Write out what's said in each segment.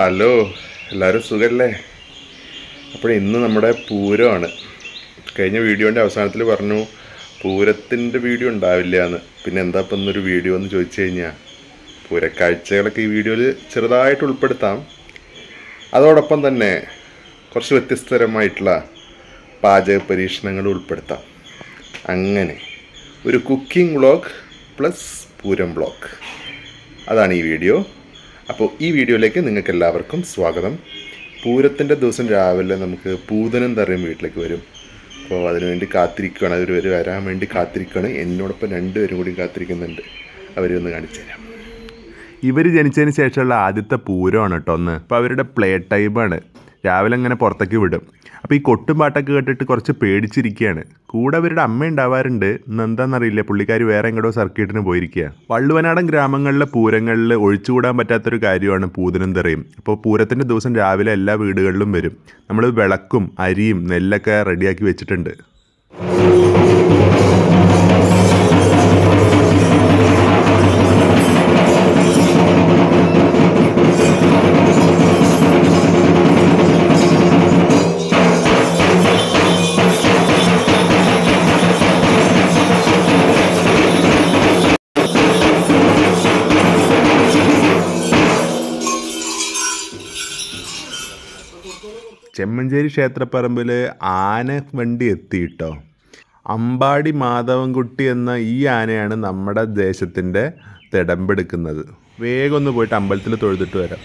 Hello എല്ലാവരും സുഖമല്ലേ അപ്പോൾ ഇന്ന് നമ്മുടെ പൂരമാണ്. കഴിഞ്ഞ വീഡിയോന്റെ അവസാനത്തിൽ പറഞ്ഞു പൂരത്തിന്റെ വീഡിയോ ഉണ്ടാവില്ല എന്ന് പിന്നെ എന്താ ഇപ്പം ഇന്നൊരു വീഡിയോ എന്ന് ചോദിച്ചു കഴിഞ്ഞാൽ പൂരക്കാഴ്ചകളൊക്കെ ഈ വീഡിയോയിൽ ചെറുതായിട്ട് ഉൾപ്പെടുത്താം. അതോടൊപ്പം തന്നെ കുറച്ച് വ്യത്യസ്തതരമായിട്ടുള്ള പാചക പരീക്ഷണങ്ങൾ ഉൾപ്പെടുത്താം. അങ്ങനെ ഒരു cooking vlog plus Pooram blog അതാണ് ഈ വീഡിയോ. അപ്പോൾ ഈ വീഡിയോയിലേക്ക് നിങ്ങൾക്ക് എല്ലാവർക്കും സ്വാഗതം. പൂരത്തിന്റെ ദിവസം രാവിലെ നമുക്ക് പൂതനം തറയും വീട്ടിലേക്ക് വരും. അപ്പോൾ അതിനുവേണ്ടി കാത്തിരിക്കുകയാണ് അവർ വരെ വരാൻ വേണ്ടി കാത്തിരിക്കുകയാണ് എന്നോടൊപ്പം രണ്ടുപേരും കൂടി കാത്തിരിക്കുന്നുണ്ട്. അവരെ ഒന്ന് കാണിച്ചു തരാം. ഇവർ ജനിച്ചതിന് ശേഷമുള്ള ആദ്യത്തെ പൂരമാണ് കേട്ടോ ഒന്ന്. അപ്പോൾ അവരുടെ പ്ലേ ടൈമാണ്. രാവിലെ അങ്ങനെ പുറത്തേക്ക് വിടും. അപ്പോൾ ഈ കൊട്ടും പാട്ടൊക്കെ കേട്ടിട്ട് കുറച്ച് പേടിച്ചിരിക്കുകയാണ് കൂടെ അവരുടെ അമ്മ ഉണ്ടാവാറുണ്ട്. എന്താണെന്നറിയില്ല പുള്ളിക്കാർ വേറെ എങ്ങോട്ടോ സർക്കിട്ടിന് പോയിരിക്കുക വള്ളുവനാടൻ ഗ്രാമങ്ങളിലെ പൂരങ്ങളിൽ ഒഴിച്ചുകൂടാൻ പറ്റാത്തൊരു കാര്യമാണ് പൂതനം തെറിയും അപ്പോൾ പൂരത്തിന്റെ ദിവസം രാവിലെ എല്ലാ വീടുകളിലും വരും. നമ്മൾ വിളക്കും അരിയും നെല്ലൊക്കെ റെഡിയാക്കി വെച്ചിട്ടുണ്ട്. ചെമ്മഞ്ചേരി ക്ഷേത്രപ്പറമ്പിൽ ആന വണ്ടി എത്തിയിട്ടോ? അമ്പാടി മാധവൻകുട്ടി എന്ന ഈ ആനയാണ് നമ്മുടെ ദേശത്തിന്റെ തിടമ്പെടുക്കുന്നത്. വേഗം ഒന്ന് പോയിട്ട് അമ്പലത്തിൽ തൊഴുതിട്ട് വരാം.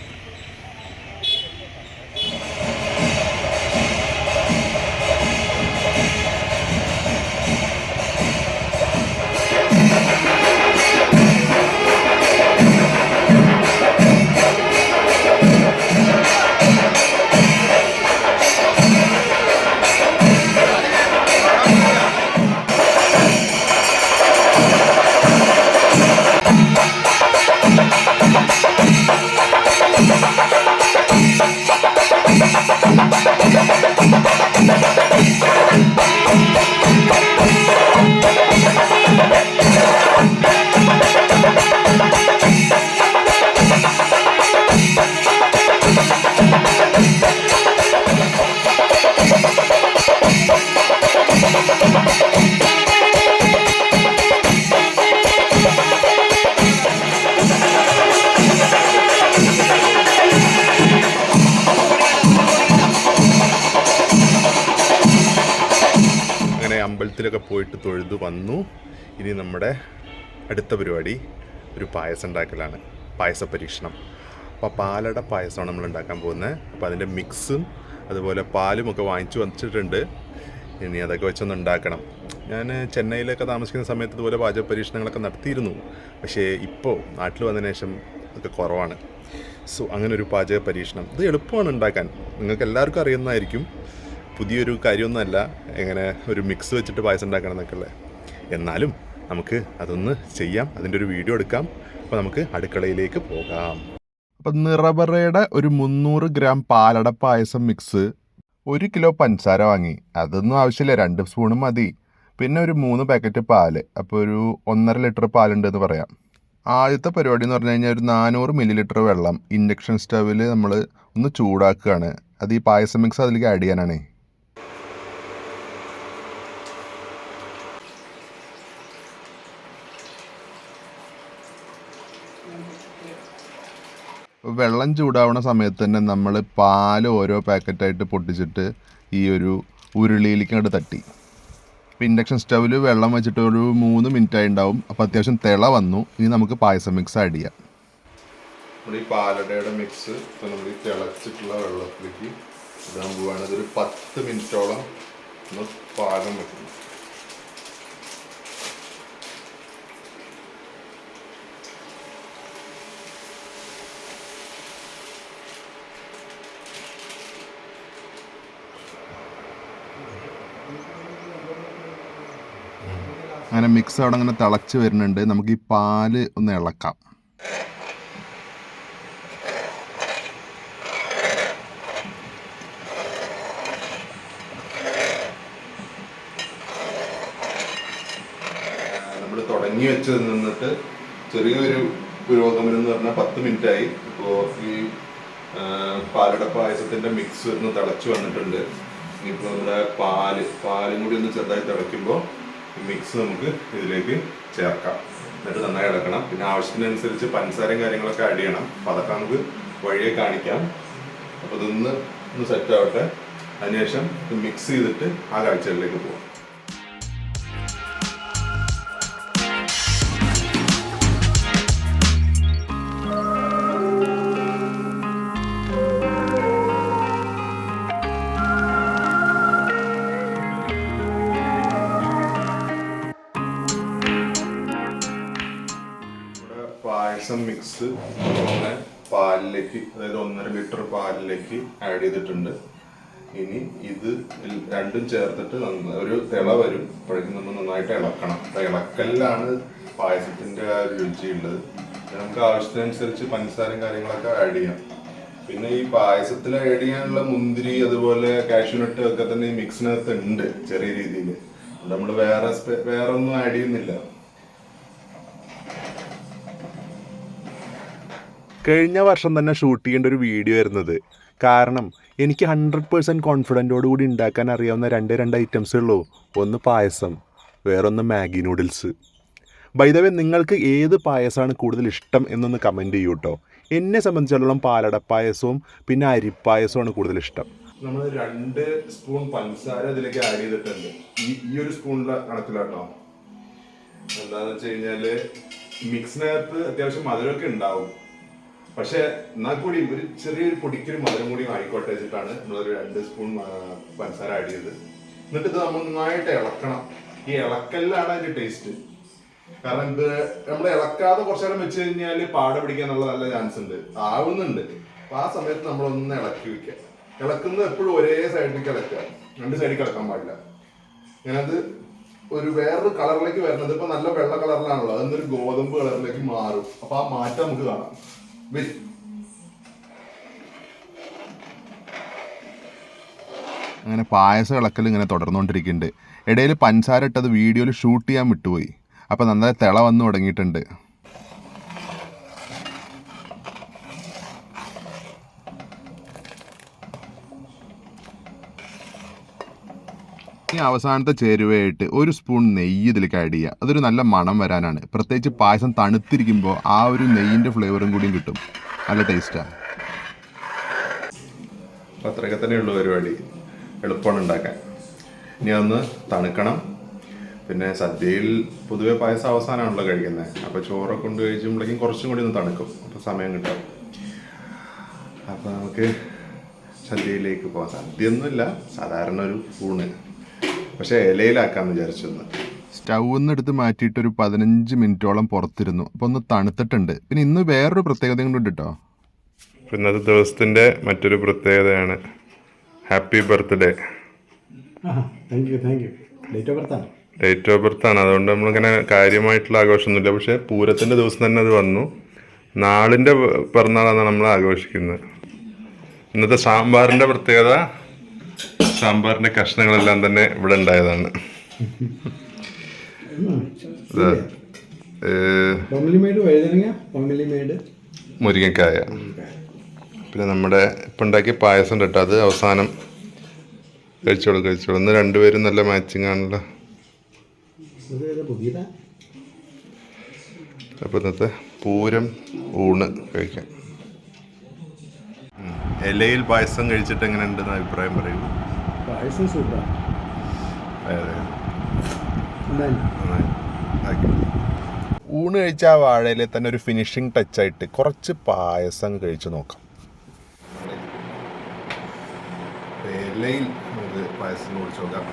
വന്നു. ഇനി നമ്മുടെ അടുത്ത പരിപാടി ഒരു പായസം ഉണ്ടാക്കലാണ്. പായസ പരീക്ഷണം. അപ്പോൾ പാലട പായസമാണ് നമ്മൾ ഉണ്ടാക്കാൻ പോകുന്നത്. അപ്പോൾ അതിന്റെ മിക്സും അതുപോലെ പാലും ഒക്കെ വാങ്ങിച്ചു വന്നിട്ടുണ്ട്. ഇനി അതൊക്കെ വെച്ചൊന്ന് ഉണ്ടാക്കണം. ഞാൻ ചെന്നൈയിലൊക്കെ താമസിക്കുന്ന സമയത്ത് ഇതുപോലെ പാചക പരീക്ഷണങ്ങളൊക്കെ നടത്തിയിരുന്നു. പക്ഷേ ഇപ്പോൾ നാട്ടിൽ വന്നതിന് ശേഷം ഒക്കെ കുറവാണ്. സോ അങ്ങനെ ഒരു പാചക പരീക്ഷണം. ഇത് എളുപ്പമാണ് ഉണ്ടാക്കാൻ. നിങ്ങൾക്ക് എല്ലാവർക്കും അറിയുന്നതായിരിക്കും. പുതിയൊരു കാര്യമൊന്നുമല്ല. എങ്ങനെ ഒരു മിക്സ് വെച്ചിട്ട് പായസം ഉണ്ടാക്കണം എന്നൊക്കെ എന്നാലും നമുക്ക് അതൊന്ന് ചെയ്യാം. അതിന്റെ ഒരു വീഡിയോ എടുക്കാം. അപ്പോൾ നമുക്ക് അടുക്കളയിലേക്ക് പോകാം. അപ്പം നിറബറയുടെ ഒരു മുന്നൂറ് ഗ്രാം പാലട പായസം മിക്സ് ഒരു കിലോ പഞ്ചസാര വാങ്ങി. അതൊന്നും ആവശ്യമില്ല. രണ്ട് സ്പൂണും മതി. പിന്നെ ഒരു മൂന്ന് പാക്കറ്റ് പാൽ. അപ്പോൾ ഒരു ഒന്നര ലിറ്റർ പാലുണ്ട് എന്ന് പറയാം. ആദ്യത്തെ പരിപാടി എന്ന് പറഞ്ഞു കഴിഞ്ഞാൽ ഒരു നാനൂറ് മില്ലി ലിറ്റർ വെള്ളം ഇൻഡക്ഷൻ സ്റ്റവിൽ നമ്മൾ ഒന്ന് ചൂടാക്കുകയാണ്. അത് ഈ പായസം മിക്സ് അതിലേക്ക് ആഡ് ചെയ്യാനാണേ. വെള്ളം ചൂടാവുന്ന സമയത്ത് തന്നെ നമ്മൾ പാൽ ഓരോ പാക്കറ്റായിട്ട് പൊട്ടിച്ചിട്ട് ഈ ഒരു ഉരുളിയിലേക്ക് അങ്ങോട്ട് തട്ടി. ഇപ്പോൾ ഇൻഡക്ഷൻ സ്റ്റവിൽ വെള്ളം വെച്ചിട്ട് ഒരു മൂന്ന് മിനിറ്റ് ആയി ഉണ്ടാവും. അപ്പോൾ അത്യാവശ്യം തിള വന്നു. ഇനി നമുക്ക് പായസം മിക്സ് ആഡ് ചെയ്യാം. നമ്മൾ ഈ പാലടയുടെ മിക്സ് ഇപ്പോൾ നമ്മൾ ഈ തിളച്ചിട്ടുള്ള വെള്ളത്തിലേക്ക് ഇടാൻ പോവുകയാണ് ഒരു പത്ത് മിനിറ്റോളം നമ്മൾ പാകം വെക്കുന്നു അങ്ങനെ മിക്സ് അവിടെ അങ്ങനെ തിളച്ച് വരുന്നുണ്ട്. നമുക്ക് ഈ പാൽ ഒന്ന് ഇളക്കാം. നമ്മൾ തുടങ്ങി വെച്ച് നിന്നിട്ട് ചെറിയൊരു പുരോഗമനം എന്ന് പറഞ്ഞാൽ പത്ത് മിനിറ്റ് ആയി ഇപ്പോ ഈ പാലട പായസത്തിന്റെ മിക്സ് ഒന്ന് തിളച്ചു വന്നിട്ടുണ്ട്. ഇപ്പൊ നമ്മുടെ പാൽ പാലും കൂടി ഒന്ന് ചെറുതായി തിളയ്ക്കുമ്പോൾ മിക്സ് നമുക്ക് ഇതിലേക്ക് ചേർക്കാം. എന്നിട്ട് നന്നായി ഇളക്കണം. പിന്നെ ആവശ്യത്തിനനുസരിച്ച് പഞ്ചസാരയും കാര്യങ്ങളൊക്കെ ആഡ് ചെയ്യണം. അപ്പം അതൊക്കെ നമുക്ക് വഴിയെ കാണിക്കാം. അപ്പോൾ ഇതൊന്ന് ഒന്ന് സെറ്റ് ആവട്ടെ. അതിനുശേഷം മിക്സ് ചെയ്തിട്ട് ആ കാഴ്ചകളിലേക്ക് പോകാം പായസം മിക്സ് അങ്ങനെ പാലിലേക്ക് അതായത് ഒന്നര ലിറ്റർ പാലിലേക്ക് ആഡ് ചെയ്തിട്ടുണ്ട്. ഇനി ഇത് രണ്ടും ചേർത്തിട്ട് ഒരു തിള വരും. അപ്പോഴേക്കും നമ്മൾ നന്നായിട്ട് ഇളക്കണം. അപ്പൊ ഇളക്കലിലാണ് പായസത്തിന്റെ ആ രുചിയുള്ളത് നമുക്ക് ആവശ്യത്തിനനുസരിച്ച് പഞ്ചസാരയും കാര്യങ്ങളൊക്കെ ആഡ് ചെയ്യാം. പിന്നെ ഈ പായസത്തിൽ ആഡ് ചെയ്യാനുള്ള മുന്തിരി അതുപോലെ കാഷ്യൂനട്ട് ഒക്കെ തന്നെ ഈ മിക്സിനകത്ത് ഉണ്ട് ചെറിയ രീതിയിൽ നമ്മൾ വേറെ വേറെ ഒന്നും ആഡ് ചെയ്യുന്നില്ല. കഴിഞ്ഞ വർഷം തന്നെ ഷൂട്ട് ചെയ്യേണ്ട ഒരു വീഡിയോ ആയിരുന്നത്. കാരണം എനിക്ക് ഹൺഡ്രഡ് പേഴ്സന്റ് കോൺഫിഡന്റോട് കൂടി ഉണ്ടാക്കാൻ അറിയാവുന്ന രണ്ട് രണ്ട് ഐറ്റംസ് ഉള്ളൂ. ഒന്ന് പായസം വേറൊന്ന് മാഗി നൂഡിൽസ് ബൈദവേ നിങ്ങൾക്ക് ഏത് പായസമാണ് കൂടുതൽ ഇഷ്ടം എന്നൊന്ന് കമന്റ് ചെയ്യൂ കേട്ടോ എന്നെ സംബന്ധിച്ചിടത്തോളം പാലട പായസവും പിന്നെ അരിപ്പായസവുമാണ് കൂടുതൽ ഇഷ്ടം. നമ്മൾ രണ്ട് സ്പൂൺ പഞ്ചസാര ഇതിലേക്ക് ആഡ് ചെയ്തിട്ടുണ്ട്. ഈ ഈ ഒരു സ്പൂണിലെ കണക്കിലാട്ടോ. എന്താണെന്ന് വെച്ച് കഴിഞ്ഞാൽ മിക്സിനകത്ത് അത്യാവശ്യം മധുരമൊക്കെ ഉണ്ടാവും. പക്ഷെ എന്നാൽ കൂടി ഒരു ചെറിയൊരു പൊടിക്കൊരു മധുരം കൂടി ആയിക്കോട്ടെ വെച്ചിട്ടാണ് നമ്മളൊരു രണ്ട് സ്പൂൺ പഞ്ചസാര ആഡ് ചെയ്തത്. എന്നിട്ട് ഇത് നമ്മൾ നന്നായിട്ട് ഇളക്കണം. ഈ ഇളക്കലിലാണ് അതിന്റെ ടേസ്റ്റ് കാരണം ഇത് നമ്മൾ ഇളക്കാതെ കുറച്ചു നേരം വെച്ച് കഴിഞ്ഞാൽ പാട പിടിക്കാനുള്ള നല്ല ചാൻസ് ഉണ്ട്. ആവുന്നുണ്ട്. അപ്പൊ ആ സമയത്ത് നമ്മൾ ഒന്ന് ഇളക്കി വെക്കുക. ഇളക്കുന്നത് എപ്പോഴും ഒരേ സൈഡിൽ ഇളക്കുക. രണ്ട് സൈഡിൽ ഇളക്കാൻ പാടില്ല. ഞാനത് ഒരു വേറൊരു കളറിലേക്ക് വരുന്നത് ഇപ്പൊ നല്ല വെള്ള കളറിലാണല്ലോ അതൊന്നൊരു ഗോതമ്പ് കളറിലേക്ക് മാറും. അപ്പൊ ആ മാറ്റം നമുക്ക് കാണാം. വരും അങ്ങനെ പായസം ഇളക്കൽ ഇങ്ങനെ തുടർന്നുകൊണ്ടിരിക്കുന്നുണ്ട്. ഇടയിൽ പഞ്ചസാര ഇട്ടത് വീഡിയോയിൽ ഷൂട്ട് ചെയ്യാൻ വിട്ടുപോയി. അപ്പോൾ നന്നായി തിള വന്ന് തുടങ്ങിയിട്ടുണ്ട്. ഈ അവസാനത്തെ ചേരുവയായിട്ട് ഒരു സ്പൂൺ നെയ്യ് ഇതിലേക്ക് ആഡ് ചെയ്യുക അതൊരു നല്ല മണം വരാനാണ്. പ്രത്യേകിച്ച് പായസം തണുത്തിരിക്കുമ്പോൾ ആ ഒരു നെയ്യിന്റെ ഫ്ലേവറും കൂടിയും കിട്ടും. നല്ല ടേസ്റ്റാണ് അത്രയൊക്കെ തന്നെയുള്ള പരിപാടി. എളുപ്പമാണ് ഉണ്ടാക്കാൻ. ഇനി ഒന്ന് തണുക്കണം. പിന്നെ സദ്യയിൽ പൊതുവെ പായസം അവസാനമാണല്ലോ കഴിക്കുന്നത്. അപ്പോൾ ചോറൊക്കെ കൊണ്ട് കഴിച്ചുമ്പോഴേക്കും കുറച്ചും കൂടി ഒന്ന് തണുക്കും. അപ്പോൾ സമയം കിട്ടും. അപ്പോൾ നമുക്ക് സദ്യയിലേക്ക് പോകാം. സദ്യ ഒന്നുമില്ല സാധാരണ ഒരു ഊണ് പക്ഷേ ഇലയിലാക്കാമെന്ന് വിചാരിച്ചിരുന്നു. ഒന്ന് സ്റ്റൗവിൽ നിന്ന് എടുത്ത് മാറ്റിയിട്ട് ഒരു പതിനഞ്ച് മിനിറ്റോളം പുറത്തിരുന്നു. അപ്പോൾ ഒന്ന് തണുത്തിട്ടുണ്ട്. പിന്നെ ഇന്ന് വേറൊരു പ്രത്യേകത കൂടി കേട്ടോ ഇന്നത്തെ ദിവസത്തിന്റെ മറ്റൊരു പ്രത്യേകതയാണ് happy birthday. Date of birth ആണ്. അതുകൊണ്ട് നമ്മളിങ്ങനെ കാര്യമായിട്ടുള്ള ആഘോഷമൊന്നുമില്ല. പക്ഷേ പൂരത്തിന്റെ ദിവസം തന്നെ അത് വന്നു. നാളിന്റെ പിറന്നാളാണ് നമ്മൾ ആഘോഷിക്കുന്നത് ഇന്നത്തെ സാമ്പാറിന്റെ പ്രത്യേകത സാമ്പാറിന്റെ കഷ്ണങ്ങളെല്ലാം തന്നെ ഇവിടെ ഉണ്ടായതാണ്. മുരിങ്ങക്കായ. പിന്നെ നമ്മുടെ ഇപ്പം ഉണ്ടാക്കിയ പായസം കേട്ടോ അത് അവസാനം കഴിച്ചോളൂ കഴിച്ചോളൂ. ഇന്ന് രണ്ടുപേരും നല്ല മാച്ചിങ് ആണല്ലോ. അപ്പം ഇന്നത്തെ പൂരം ഊണ് കഴിക്കാം. ഇലയിൽ പായസം കഴിച്ചിട്ട് എങ്ങനെയുണ്ടെന്ന് അഭിപ്രായം പറയൂ. പായസം സൂപ്പറാ അതെ എന്തായാലും നന്നായി ആക്കി. ഊണ് കഴിച്ച ആ വാഴയിലെ തന്നെ ഒരു ഫിനിഷിംഗ് ടച്ചായിട്ട് കുറച്ച് പായസം കഴിച്ചു നോക്കാം. ഇലയിൽ നമുക്ക് പായസം കുടിച്ച് നോക്കാം.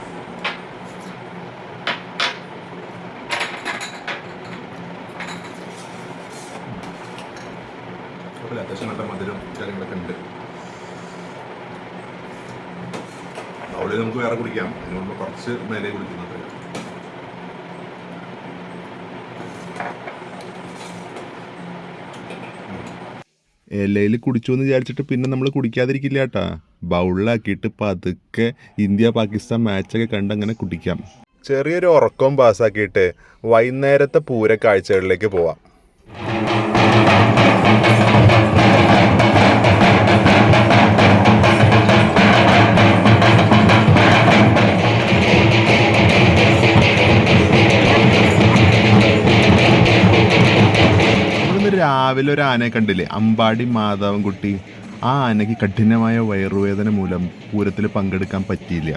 അത്യാവശ്യം നല്ല മധുരം കാര്യങ്ങളൊക്കെ ഉണ്ട്. അവിടെ നമുക്ക് വേറെ കുടിക്കാം. അതിനുകൊണ്ട് കുറച്ച് മേലെ കുടിക്കുന്നത് എല്ലയിൽ കുടിച്ചു എന്ന് വിചാരിച്ചിട്ട് പിന്നെ നമ്മൾ കുടിക്കാതിരിക്കില്ല കേട്ടാ. ബൗളിലാക്കിയിട്ട് പതുക്കെ ഇന്ത്യ പാകിസ്ഥാൻ മാച്ചൊക്കെ കണ്ട് അങ്ങനെ കുടിക്കാം. ചെറിയൊരു ഉറക്കവും പാസ്സാക്കിയിട്ട് വൈകുന്നേരത്തെ പൂര കാഴ്ചകളിലേക്ക് പോവാം. രാവിലെ ഒരു ആനയെ കണ്ടില്ലേ? അമ്പാടി മാധവൻകുട്ടി. ആ ആനയ്ക്ക് കഠിനമായ വയറുവേദന മൂലം പൂരത്തിൽ പങ്കെടുക്കാൻ പറ്റിയില്ല.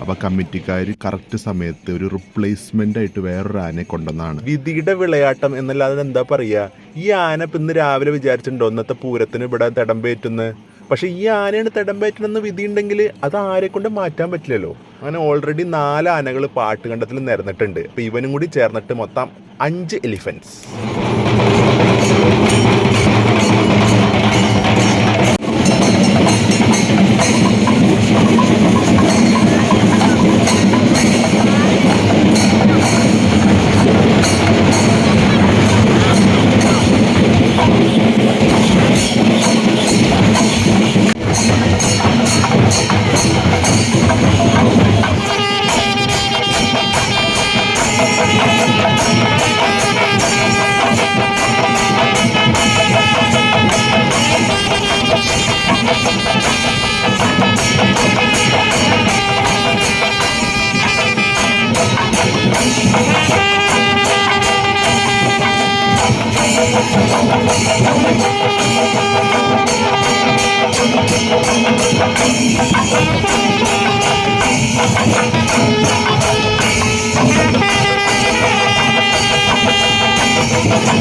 അപ്പോൾ കമ്മിറ്റിക്കാർ കറക്റ്റ് സമയത്ത് ഒരു റിപ്ലേസ്മെന്റ് ആയിട്ട് വേറൊരു ആനയെ കൊണ്ടുവന്നാണ് വിധിയുടെ വിളയാട്ടം എന്നല്ലാതെ എന്താ പറയുക ഈ ആന ഇന്ന് രാവിലെ വിചാരിച്ചിട്ടുണ്ടോ? ഇന്നത്തെ പൂരത്തിന് ഇവിടെ തിടമ്പേറ്റുന്ന് പക്ഷെ ഈ ആനയാണ് തിടമ്പേറ്റണമെന്ന് വിധിയുണ്ടെങ്കിൽ അത് ആരെ കൊണ്ട് മാറ്റാൻ പറ്റില്ലല്ലോ? അങ്ങനെ ഓൾറെഡി നാല് ആനകൾ പാട്ടുകണ്ടത്തിൽ നിരന്നിട്ടുണ്ട്. അപ്പോൾ ഇവനും കൂടി ചേർന്നിട്ട് മൊത്തം അഞ്ച് എലിഫൻസ്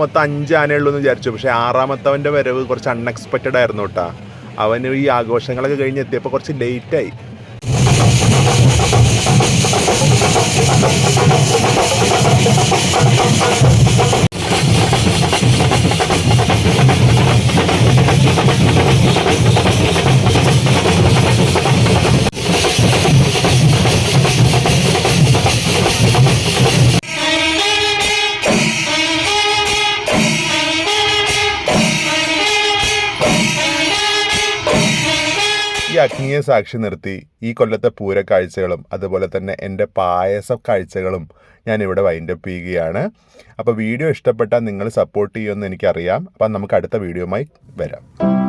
മൊത്തം അഞ്ച് ആനയുള്ളൂ എന്ന് വിചാരിച്ചു. പക്ഷേ ആറാമത്തവന്റെ വരവ് കുറച്ച് അൺഎക്സ്പെക്റ്റഡ് ആയിരുന്നു കേട്ടാ അവന് ഈ ആഘോഷങ്ങളൊക്കെ കഴിഞ്ഞ് എത്തിയപ്പോൾ കുറച്ച് ലേറ്റായി ഈ സാക്ഷി നിർത്തി ഈ കൊല്ലത്തെ പൂര കാഴ്ചകളും അതുപോലെ തന്നെ എന്റെ പായസ കാഴ്ചകളും ഞാനിവിടെ വൈൻഡപ്പ് ചെയ്യുകയാണ്. അപ്പോൾ വീഡിയോ ഇഷ്ടപ്പെട്ടാൽ നിങ്ങൾ സപ്പോർട്ട് ചെയ്യുമെന്ന് എനിക്കറിയാം. അപ്പം നമുക്ക് അടുത്ത വീഡിയോയുമായി വരാം.